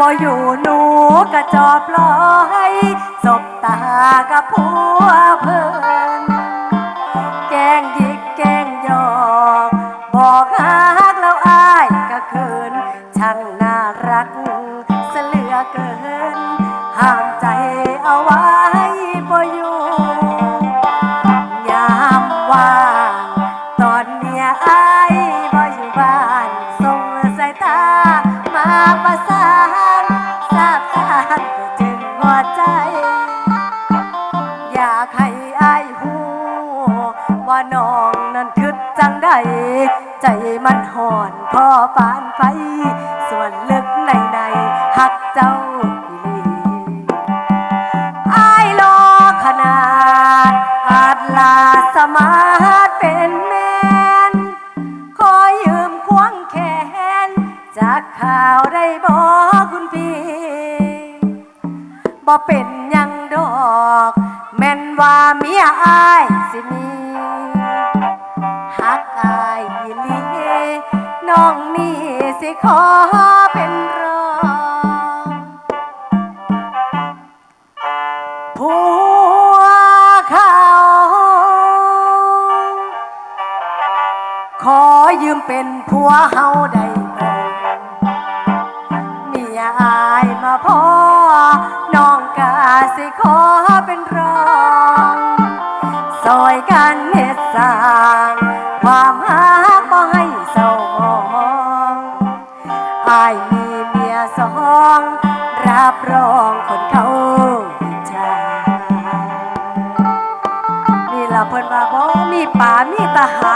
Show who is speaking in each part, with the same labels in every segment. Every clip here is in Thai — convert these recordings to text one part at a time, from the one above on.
Speaker 1: บ่อยู่หนูกระจอบลอยสบตากับผัวเพิ่นแกงยิกแกงหยอกบอกฮักแล้วอายก็เขินช่างน่ารักเสลือเกิน ห้ามใจเอาไว้ ว่าน้องนั้นคิดจังใด ใจมันห่อนพ่อปานไฟ ส่วนลึกในในหักเจ้าอีหลีอายรอขนาด อาจลาสมาร์เป็นแมนขอยืมควงแขน จากข่าวได้บอกคุณพี่บ่เป็นยังดอก แม่นว่าเมียอายสิมี ขอเป็นรองผัวเขา ขอยืมเป็นผัวเฮาได้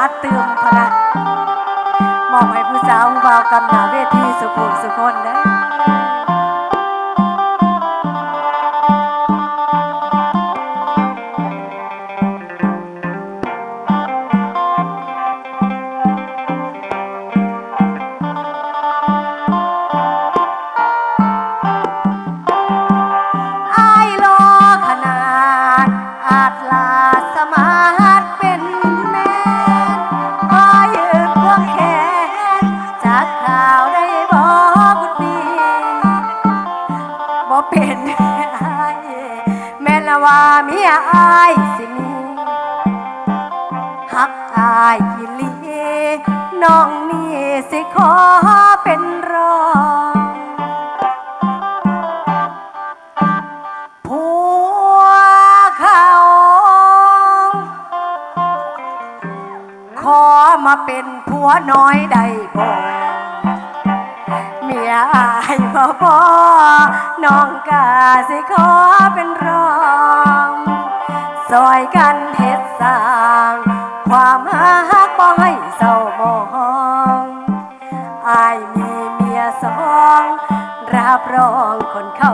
Speaker 1: าเติมพะนะมอบให้ผู้สาวผู้บ่าวกำหนาเวทีสุขุมสุคนเด้อ แม่นละว่าเมียอายสิมีฮักอายอีหลีน้องนี่สิขอเป็นรองผัวเขาขอมาเป็นผัวน้อยได้บ่ อายบ่พอน้องกาสิขอเป็นรองซอยกันเฮ็ดสร้าง ความฮักบ่ให้เศร้ามองอายมีเมียสองรับรองคนเขา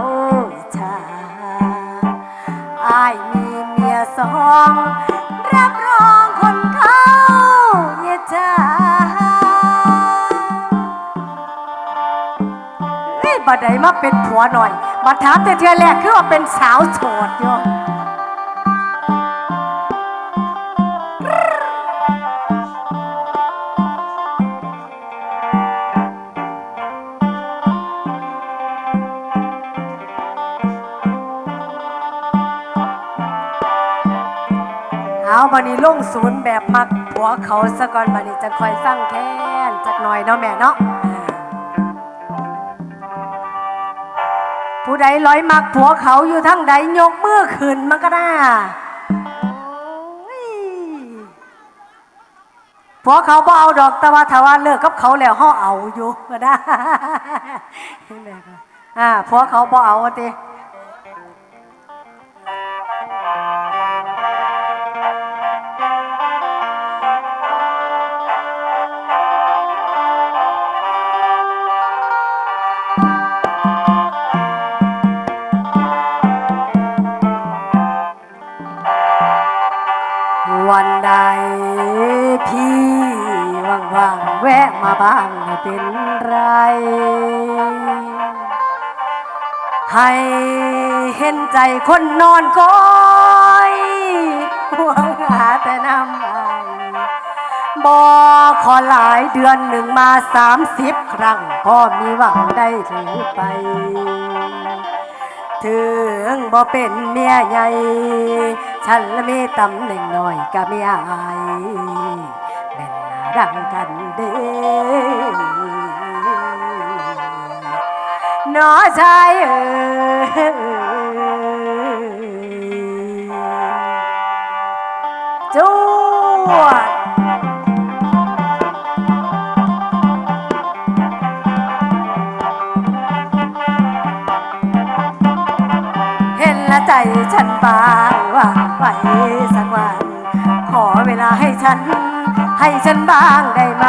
Speaker 1: บัดใดมาเป็นผัวหน่อย มาถามแต่เทือแรกคือว่าเป็นสาวโสดอยู่เอาบันนี้ลงศูนย์แบบมักผัวเขาสะก่อนบันนี้จะคอยฟังแค้นจักหน่อยเนาะแม่เนาะ ใดร้อยมักผัวเขาอยู่ทั้งใดยกมือขึ้นมันก็ได้ผัวเขาบ่เอาดอกแต่ว่าถ้าว่าเลิกกับเขาแล้วห่อเอาอยู่ก็ได้อ่าผัวเขาบ่เอาว่าติ ให้เห็นใจคนนอนก้อยหวงหาแต่น้ำไอบอขอหลายเดือนหนึ่งมาสามสิบครั้งพ่อมีหวังได้หรือไป ถึงบ่เป็นเมียใหญ่ ฉันละมีตำแหน่งน้อยกับเมียอายแม่นหน้าดังกันเด้ น้อชายเอ้ยจวดเห็นและใจฉันบางว่าไหวสักวัน ขอเวลาให้ฉัน ให้ฉันบ้างได้ไหม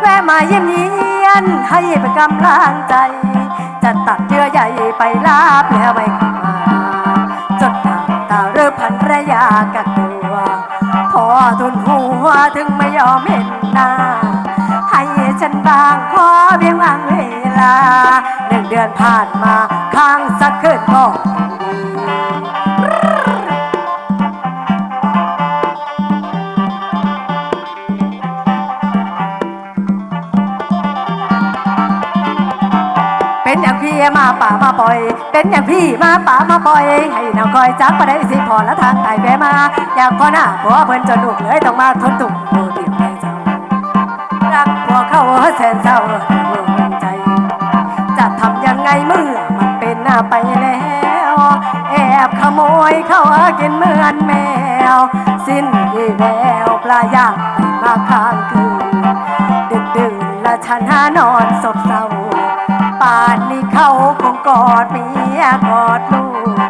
Speaker 1: แวะมาเยี่ยมเยียนให้เป็นกำลังใจ แต่ตัดเยื่อใหญ่ไปลาบแล้วไม่เข้ามาจนทางตาเริ่มพันระยากักตัวพอทุนหัวถึงไม่ยอมเห็นหน้า ให้ฉันบางขอเพียงวางเวลา หนึ่งเดือนผ่านมาข้างสักคืนก็ ป่ามาปล่อย เป็นอย่างพี่มาป่ามาปล่อย ให้นางคอยจักมาได้สิพอละทางไต่แวมา อยากพอหน้าผัวเพิ่นจนลูกเลยต้องมาทนตุกโดเดียวให้เจ้ารักพวเขาแสนเศร้าดวใจ จะทำยังไงเมื่อมันเป็นหน้าไปแล้วแอบขโมยเข้ากินเหมือนแมว สิ้นดีแววปลายางไปมาค้างคืนดึกดื่นและฉันหานอนศพเศร้า ป่านนี้เขาคงกอดเมียกอดลูก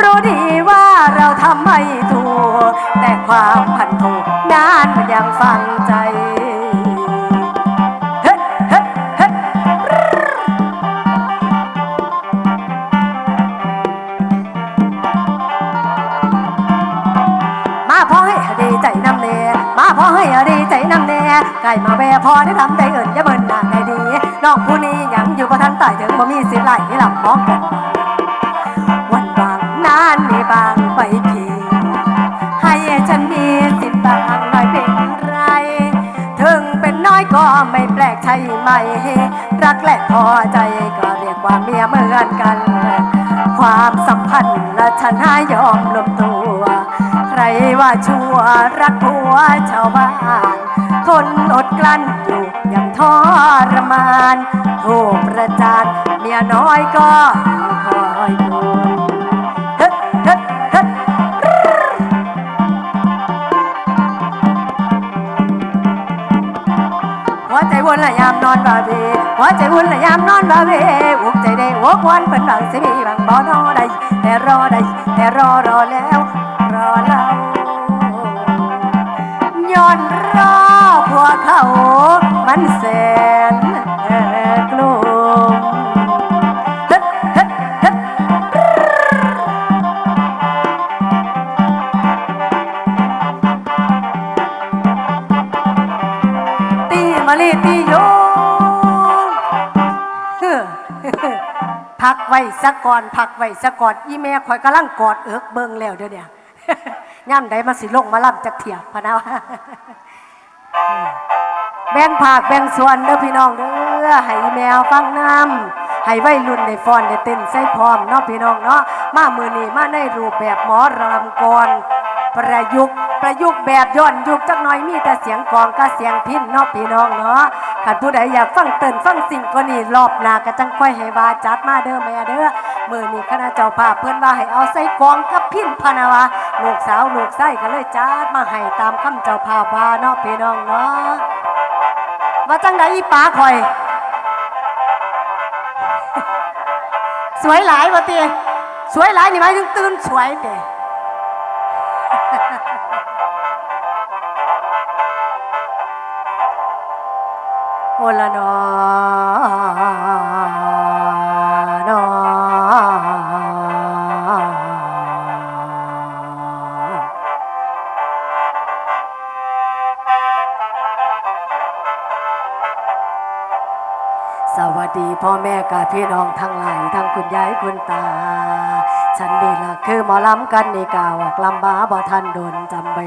Speaker 1: รู้ดีว่าเราทำไม่ถูก แต่ความพันถูกนานมันยังฟังใจมาพอให้ดีใจนำเนมาพอให้ดีใจนำเนไก่มาแวพอได้ทำได้เอิ่นอย่าเบิ่นหน้าได้ดี น้องผู้นี้ยังอยู่บ่ทันตายถึงบ่มีสิทธิ์ไหลหลับมองกันวันบางนานมีบางไปเพียงให้ฉันมีสิทธิ์บางน่อยเป็นไร ถึงเป็นน้อยก็ไม่แปลกใช่ไหม รักและพอใจก็เรียกว่าเมียเหมือนกัน ความสัมพันธ์และฉันหายอมลมตัว ใครว่าชั่วรักผัวชาวบ้าน ทนอดกลั้นอยู่อย่างทรมานถูกประจานเมียน้อยก็คอยดูหัวใจวุ่นละยามนอนบาเบหัวใจวุ่นละยามนอนบาเบอกใจได้อกวันเป็นบางสิมีบางบ่อนอได้แต่รอได้แต่รอรอแล้ว รอเราย้อนรอ พวเขามันแสนกลุ่มเฮ็ดเฮ็ดเฮ็ดตีมาลีตีโยเฮ้อพักไว้สักก่อนพักไว้สักก่อนอีแม่คอยกำลังกอดเอิกเบิงแล้วเดี๋ยวเนี่ยย่ำใดมาสิลงมาล่ำจักเถียพะนะว แบ่งภาคแบ่งส่วนเด้อพี่น้องเด้อให้แมวฟังน้ำให้วัยรุ่นได้ฟอนได้เต้นใส่พร้อมเนาะพี่น้องเนาะมามือนี้มาในรูปแบบหมอรำกรประยุกต์ประยุกต์แบบย้อนยุคจักหน่อยมีแต่เสียงกองกับเสียงพินเนาะพี่น้องเนาะ ขันผู้ใดอยากฟังเต้นฟังสิ่งก็นี่รอบหนาก็จังค่อยให้วาจัดมาเด้อแม่เด้อมือนี้คณะเจ้าภาพเพื่อนว่าให้เอาใส่กองกับพินพะนาวาลูกสาวลูกไส้ก็เลยจัดมาให้ตามคำเจ้าภาพว่าเนาะพี่น้องเนาะว่าจังไดอีป๋าคอย สวยหลายวะเตียสวยหลายนี่หมายถึงตื่นสวยเด้ โอละนอนอสวัสดีพ่อแม่กาพี่น้องทั้งหลายทั้งคุณยายคุณตา ฉันนี่ล่ะคือหมอลำกันนี่กาวกลำบาบ่ทันโดนจำใบ